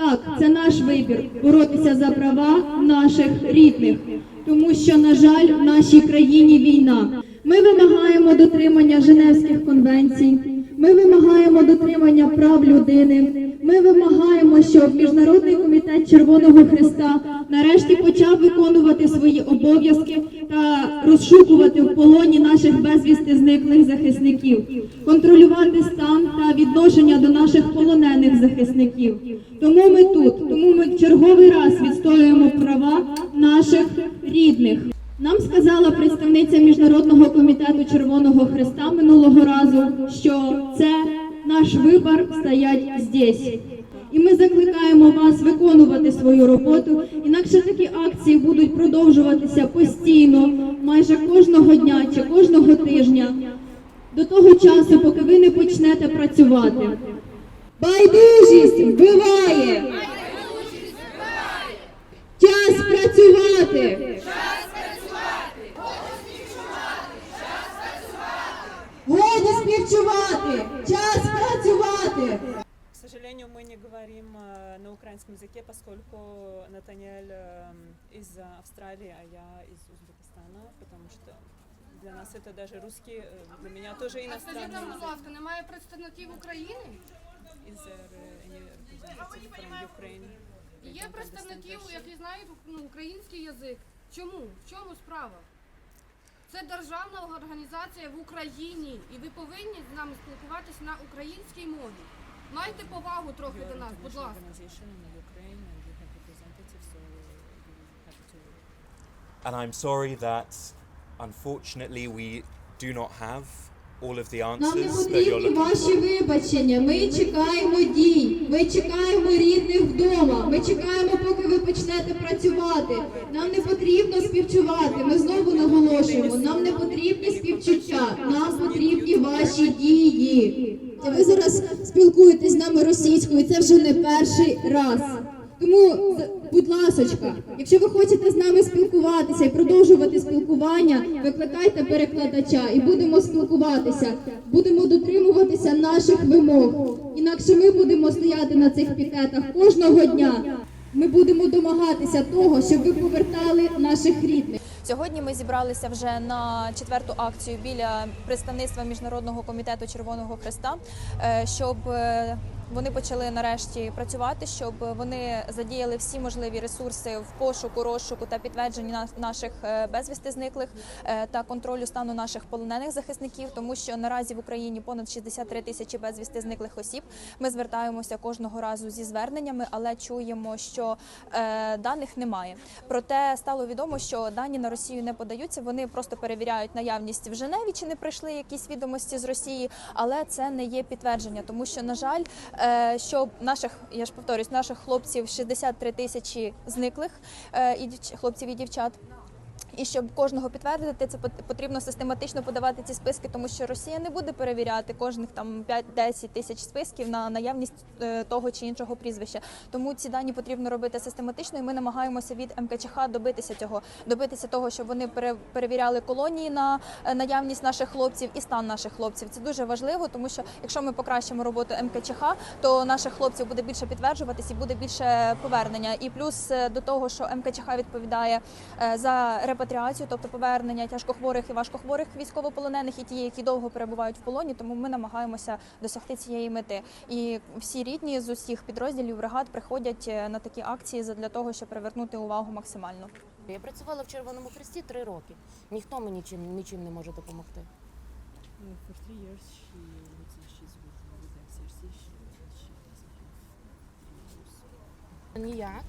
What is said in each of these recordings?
Так, це наш вибір боротися за права наших рідних, тому що, на жаль, в нашій країні війна. Ми вимагаємо дотримання Женевських конвенцій. Ми вимагаємо дотримання прав людини. Ми вимагаємо, щоб Міжнародний комітет Червоного Христа нарешті почав виконувати свої обов'язки та розшукувати в полоні наших безвісти зниклих захисників, контролювати стан та відношення до наших полонених захисників. Тому ми тут, тому ми черговий раз відстоюємо права наших рідних. Нам сказала представниця Міжнародного комітету Червоного Христа минулого разу, що це наш вибір стоять здесь. І ми закликаємо вас виконувати свою роботу. Інакше такі акції будуть продовжуватися постійно, майже кожного дня чи кожного тижня, до того часу, поки ви не почнете працювати. Байдужість вбиває! Час працювати! співчувати! Час працювати! К сожалению, мы не говорим э, на украинском языке, поскольку Натаниэль э, из Австралии, а я из Узбекистана, потому что для нас это даже русский, э, для меня тоже Скажіть иностранный нам, будь язык. ласка, немає представників України? Is there uh, any representative from Ukraine? They Є don't представників, understand Russian. які знають ну, український язик. Чому? В чому справа? Це державна організація в Україні, і ви повинні з нами спілкуватися на українській мові. Майте повагу трохи до нас, будь ласка. and I'm sorry that unfortunately we do not have Нам не answers that you're потрібні looking ваші for. вибачення. Ми чекаємо дій. Ми чекаємо рідних вдома. Ми чекаємо, поки ви почнете працювати. Нам не потрібно співчувати. Ми знову наголошуємо. Нам не потрібні співчуття. Нам потрібні ваші дії. Ви зараз спілкуєтесь з нами російською. Це вже не перший раз. Тому, будь ласочка, якщо ви хочете з нами спілкуватися і продовжувати спілкування, викликайте перекладача і будемо спілкуватися. Будемо дотримуватися наших вимог. Інакше ми будемо стояти на цих пікетах кожного дня. Ми будемо домагатися того, щоб ви повертали наших рідних. Сьогодні ми зібралися вже на четверту акцію біля представництва Міжнародного комітету Червоного Христа, е, щоб е, вони почали нарешті працювати, щоб вони задіяли всі можливі ресурси в пошуку, розшуку та підтвердженні на- наших е, безвісти зниклих е, та контролю стану наших полонених захисників, тому що наразі в Україні понад 63 тисячі безвісти зниклих осіб. Ми звертаємося кожного разу зі зверненнями, але чуємо, що е, даних немає. Проте стало відомо, що дані на Росію не подаються. Вони просто перевіряють наявність в Женеві, чи не прийшли якісь відомості з Росії, але це не є підтвердження, тому що на жаль, е, що наших я ж повторюсь, наших хлопців 63 тисячі зниклих е, і хлопців і дівчат. І щоб кожного підтвердити, це пот- потрібно систематично подавати ці списки, тому що Росія не буде перевіряти кожних там 5-10 тисяч списків на наявність е, того чи іншого прізвища. Тому ці дані потрібно робити систематично, і ми намагаємося від МКЧХ добитися цього, добитися того, щоб вони пере- перевіряли колонії на е, наявність наших хлопців і стан наших хлопців. Це дуже важливо, тому що якщо ми покращимо роботу МКЧХ, то наших хлопців буде більше підтверджуватись і буде більше повернення. І плюс е, до того, що МКЧХ відповідає за репатріацію, тобто повернення тяжкохворих і важкохворих військовополонених, і ті, які довго перебувають в полоні. Тому ми намагаємося досягти цієї мети. І всі рідні з усіх підрозділів бригад приходять е, на такі акції для того, щоб привернути увагу максимально. Я працювала в Червоному Хресті три роки. Ніхто мені нічим, нічим не може допомогти. For three years, she she's with, with the She, she doesn't have. Ніяк.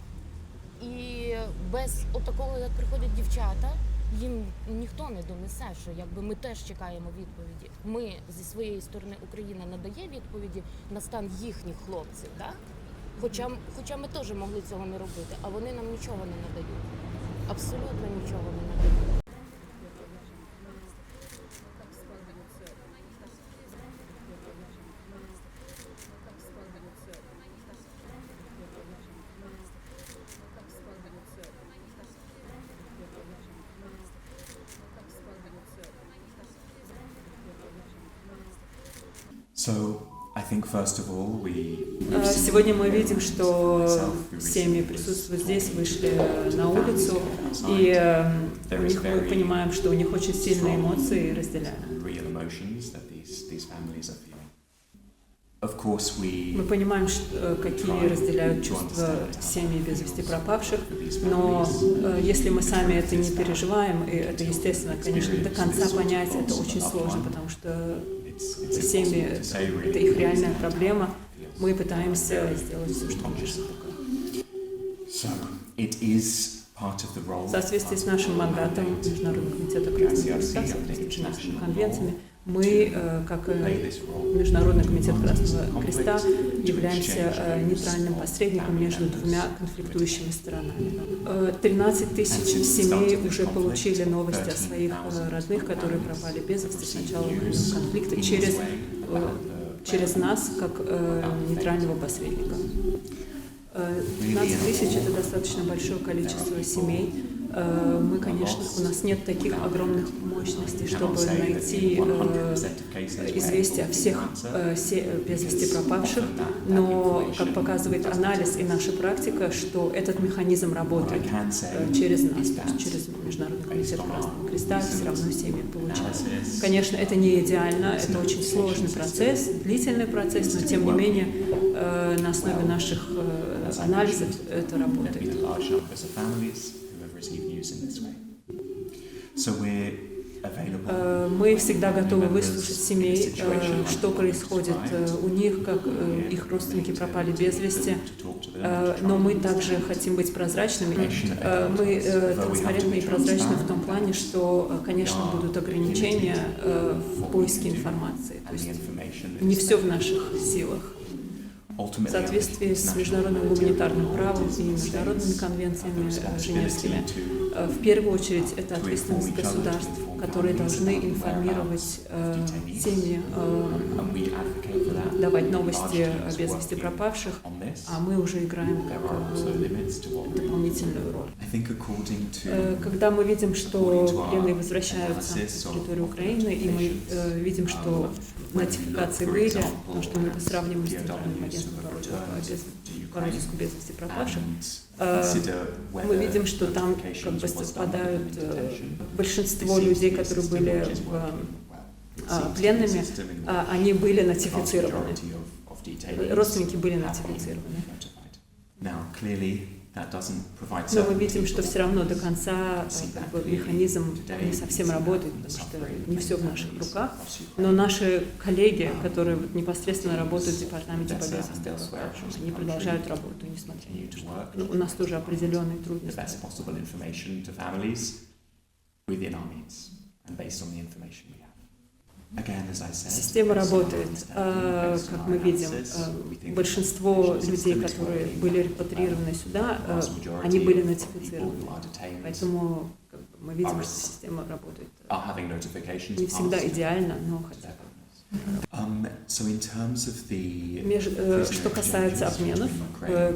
І без отакого, як приходять дівчата, їм ніхто не донесе, що якби ми теж чекаємо відповіді. Ми зі своєї сторони Україна надає відповіді на стан їхніх хлопців, да? хоча, хоча ми теж могли цього не робити, а вони нам нічого не надають. Абсолютно нічого не надають. Сегодня мы видим, что семьи присутствуют здесь, вышли на улицу, и э, у них мы понимаем, что у них очень сильные эмоции и разделяем. Мы понимаем, что, э, какие разделяют чувства семьи без вести пропавших, но э, если мы сами это не переживаем, и это, естественно, конечно, до конца понять это очень сложно, потому что it's, it's семьи impossible to say — это really их реальная проблема. Мы пытаемся сделать все, что можем. So it is part of the role. В соответствии с нашим мандатом Международного комитета Красного Креста, в соответствии с нашими конвенциями, мы, э, как и play this role. Международный комитет Красного Креста, являемся э, нейтральным посредником между двумя конфликтующими сторонами. Э, 13 тысяч семей уже получили новости о своих э, родных, которые пропали без вести с начала военного конфликта через, э, через нас, как э, нейтрального посредника. Э, 15 тысяч – это достаточно большое количество семей. Э, Мы, конечно, у нас нет таких огромных мощностей, чтобы найти э, известия о всех э, без вести пропавших, но, как показывает анализ и наша практика, что этот механизм работает через нас, то есть через Международный комитет Красного Креста, все равно семьи получают. Конечно, это не идеально, это очень сложный процесс, длительный процесс, но тем не менее на основе наших анализов это работает. with large numbers of families who have received news in this way. So we're available. Э, Мы всегда готовы выслушать семей, э, что происходит э, у них, как э, их родственники пропали без вести. to talk to them, Э, Но мы также хотим быть прозрачными. Э, Мы э, транспарентны и прозрачны в том плане, что, э, конечно, будут ограничения э, в поиске информации. То and the есть information that не is все в наших силах. ultimately В соответствии с международным гуманитарным правом и международными конвенциями э, женевскими, э, в первую очередь это ответственность государств, которые должны информировать э, семьи, э, and we advocate for that. давать новости о без вести пропавших, On this, а мы уже играем there как are also э, limits to what we do. дополнительную роль. I think according Э, to Когда мы видим, что пленные возвращаются на территорию Украины, и мы э, видим, что нотификации были, потому что мы это сравниваем с Центральным агентством по роду- по без- по розыску без вести пропавших, and э, consider мы whether видим, что там как notifications бы was done совпадают in э, detention. большинство This seems людей, to be a которые system были which is в, working well. It а, seems to be a пленными, system in а, which они были the vast нотифицированы. majority of- of detainees Родственники были have been нотифицированы. notified. Now, clearly, that doesn't provide Но мы certainty видим, что for все равно до конца see э, как that бы, clearly механизм today. не совсем работает, потому что Suffering не все в many наших families руках. across Ukraine. Но наши коллеги, которые вот непосредственно работают в департаменте по That's, uh, безвести that's where пропавших, across the они country продолжают работу, несмотря continue на то, to что work ну, у нас тоже определенные the трудности. Система based on our работает, understanding, э, based on как our мы видим. analysis, э, we think Большинство the людей, system is которые working. были репатрированы сюда, The э, vast majority они были of people нотифицированы. who are detained Поэтому как бы, мы видим, что система работает. are having notifications Не всегда passed идеально, но to хотя their бы. partners. Um, so in terms of the Меж- э, что касается обменов э,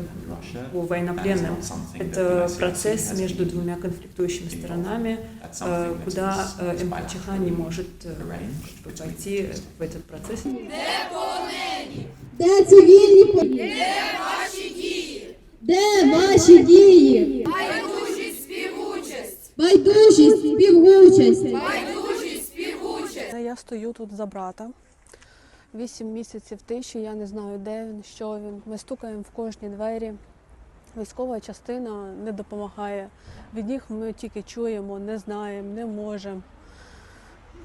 по военнопленным, это процесс между двумя конфликтующими сторонами, э, куда э, МПЧХ не может э, как бы, войти в этот процесс. Де цивільні по- Де ваші дії? Де ваші дії? Байдужість, співучасть! Байдужість, співучасть. Байдужість, співучасть! Та Я стою тут за брата. Вісім місяців тиші, я не знаю, де він, що він. Ми стукаємо в кожні двері. Військова частина не допомагає. Від них ми тільки чуємо, не знаємо, не можемо.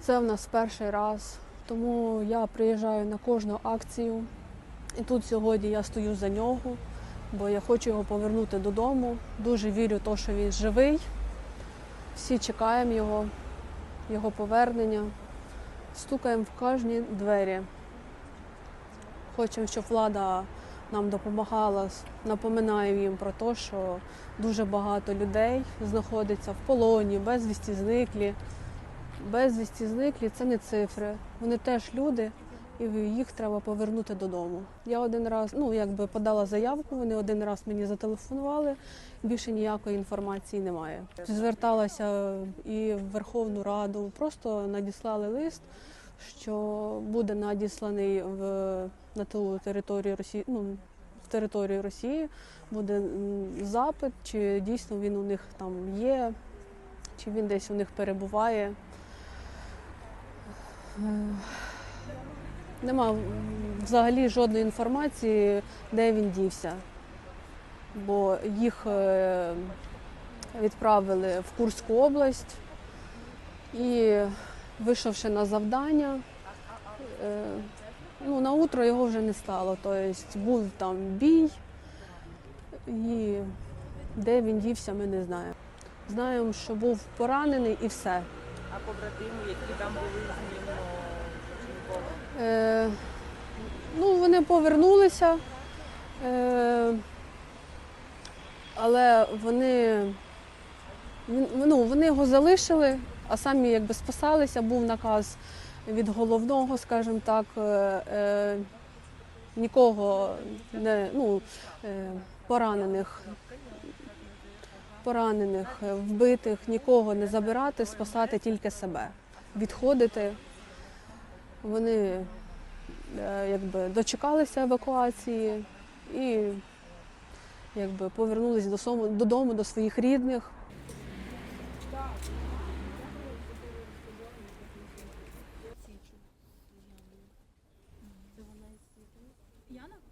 Це в нас перший раз. Тому я приїжджаю на кожну акцію. І тут сьогодні я стою за нього, бо я хочу його повернути додому. Дуже вірю в те, що він живий. Всі чекаємо його, його повернення. Стукаємо в кожні двері. Хочемо, щоб влада нам допомагала, напоминаємо їм про те, що дуже багато людей знаходиться в полоні, безвісті зниклі. Безвісті зниклі це не цифри. Вони теж люди, і їх треба повернути додому. Я один раз, ну якби подала заявку, вони один раз мені зателефонували, більше ніякої інформації немає. Зверталася і в Верховну Раду, просто надіслали лист, що буде надісланий в, на ту територію Росії, ну, в територію Росії, буде запит, чи дійсно він у них там є, чи він десь у них перебуває. Е, Нема взагалі жодної інформації, де він дівся. Бо їх е, відправили в Курську область і, вийшовши на завдання, е, ну, на утро його вже не стало. Тобто був там бій, і де він дівся, ми не знаємо. Знаємо, що був поранений і все. А побратими, які там були з ним. Е, ну, вони повернулися, е, але вони, він- ну, вони його залишили, а самі якби спасалися. Був наказ від головного, скажімо так, е, е, нікого не ну, е, поранених. Поранених, вбитих, нікого не забирати, спасати тільки себе, відходити. Вони якби дочекалися евакуації і якби повернулись до сому- додому до своїх рідних. Jana.